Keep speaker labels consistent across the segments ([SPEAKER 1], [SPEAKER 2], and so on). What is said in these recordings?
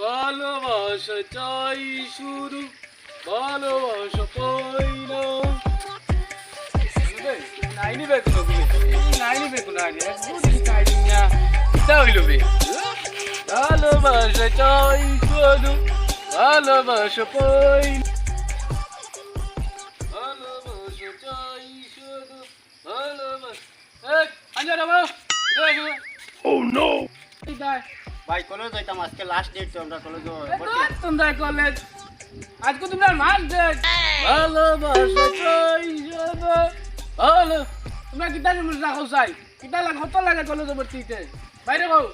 [SPEAKER 1] ভালোবাসা চাই শুরু ভালোবাসা পাই না নাইনি বেকু নাইনি বেকু নাইনি একদম নাইনি না কিতা হইল বে? ভালোবাসা চাই শুধু ভালোবাসা পাই না।
[SPEAKER 2] ভাই কলেজ যাইতাম আজকে লাস্ট ডেট তো আমরা কলেজ
[SPEAKER 1] তোমরা কলেজ। আজকে তোমরা মার দে ভালোবাসা চাই ভালো তোমরা কিতা জিনিস রাখো চাই? কিতা লাগে কত লাগে কলেজে ভর্তিতে? বাইরে কও।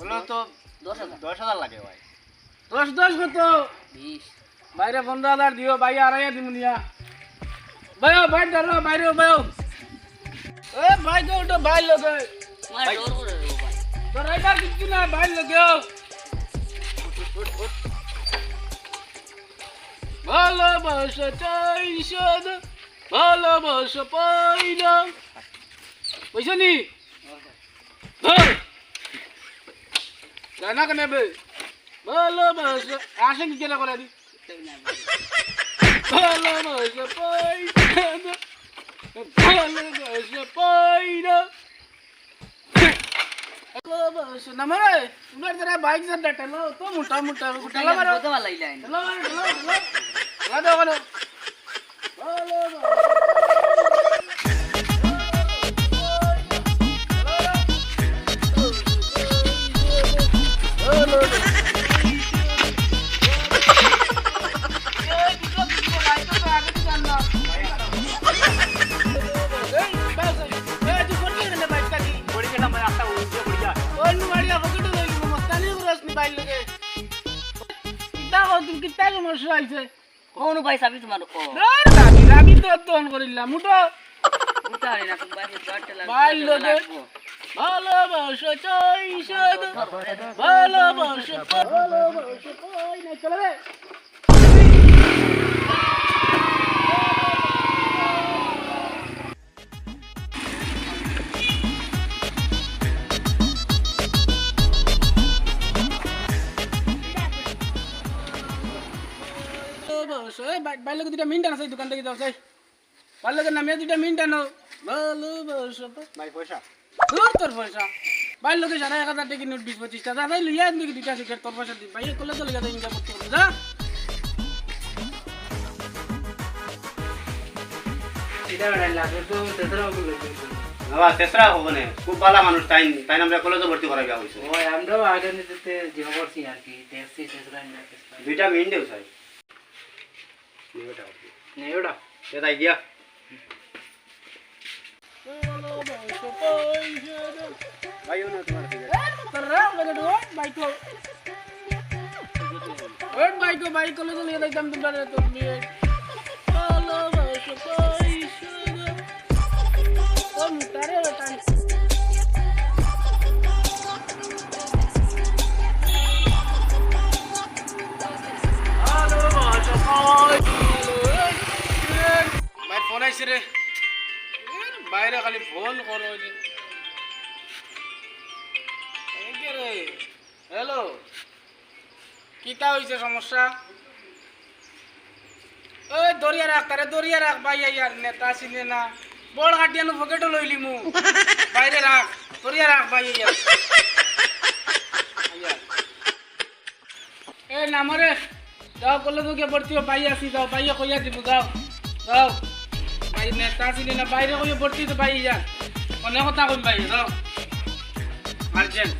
[SPEAKER 2] কলেজ তো দশ হাজার। দশ হাজার লাগে ভাই।
[SPEAKER 1] দশ দশ কত? বাইরে পনেরো হাজার দিও ভাই আড়াই দিব নিয়া ভাই ভাই ধরো বাইরে ভাই এ ভাই তো ওটা ভাই লোকে তোর এটার কিছু না ভাই লোকে ভালোবাসা চাই শুধু ভালোবাসা পাই না। পয়সা নি? জানা কেন ভালোবাসা আসেন কি কেনা করে ভালোবাসা পাই না। ভালোবাসা পাই না। ভালোবাসা না মারে তোমার যারা বাইক যার টেলো তো মোটা মোটা টেলো মারো টেলো মারো টেলো কোন
[SPEAKER 2] ভাই
[SPEAKER 3] চাবি তোমার? ও।
[SPEAKER 1] আমি তো অধ্যয়ন করিলাম। মুটো
[SPEAKER 3] উঠারে না তুমি বাইরে জটটা লাগবে
[SPEAKER 1] বাইর লোকে। ভালোবাসা চাই শুধু ভালোবাসা ভালোবাসা না চলে রে বাইরে দুটা মিনিট আছে দোকান থেকে যাও সেই বাইরে নামে দুটা মিনিট আনো। ভালোবাসা
[SPEAKER 2] ভাই পয়সা?
[SPEAKER 1] তোর পয়সা। বাইর লোকে সাড়ে এক হাজার টাকা নোট বিশ পঁচিশ টাকা। তাই লইয়া আনবি কি দুইটা সিগারেট তোর পয়সা দিই ভাই করলে তো লেগে ইনকাম করতে হবে যা।
[SPEAKER 2] বাবা তেসরা হব না। খুব ভালো মানুষ তাই তাই আমরা কলেজে ভর্তি করা গা হয়েছে
[SPEAKER 3] আমরাও আগে নিতে যে করছি আর কি। দেখছি
[SPEAKER 2] দুইটা মিনিট দেও চাই
[SPEAKER 3] নেওড়া
[SPEAKER 2] এ তাই গিয়া ভাই না তোমার
[SPEAKER 1] বাইকো বাইক করলে তো লেগে যাইতাম তোমরা তোর বিয়ে ভালোবাসা পয়সা ভাই ফোন আইছে রে বাইরে খালি ফোন করো হ্যালো কিতা হয়েছে সমস্যা? ওই দরিয়া রাখ তারে দরিয়া রাখ ভাই ইয়ার নেতা চিনে না। বড় কাটিয়ানো পকেটও লইলি মু বাইরে রাখ দরিয়া রাখ ভাই ইয়ার এ নামরে যাও করলে তো কে ভর্তি ভাই আসি যাও ভাইয়া কইয়া দিব, যাও যাও। ভাই নেতা চিনি না, বাইরে কইয়া ভর্তি তো ভাই ইয়ার অনেক কথা কইম ভাই যাও। আর্জেন্ট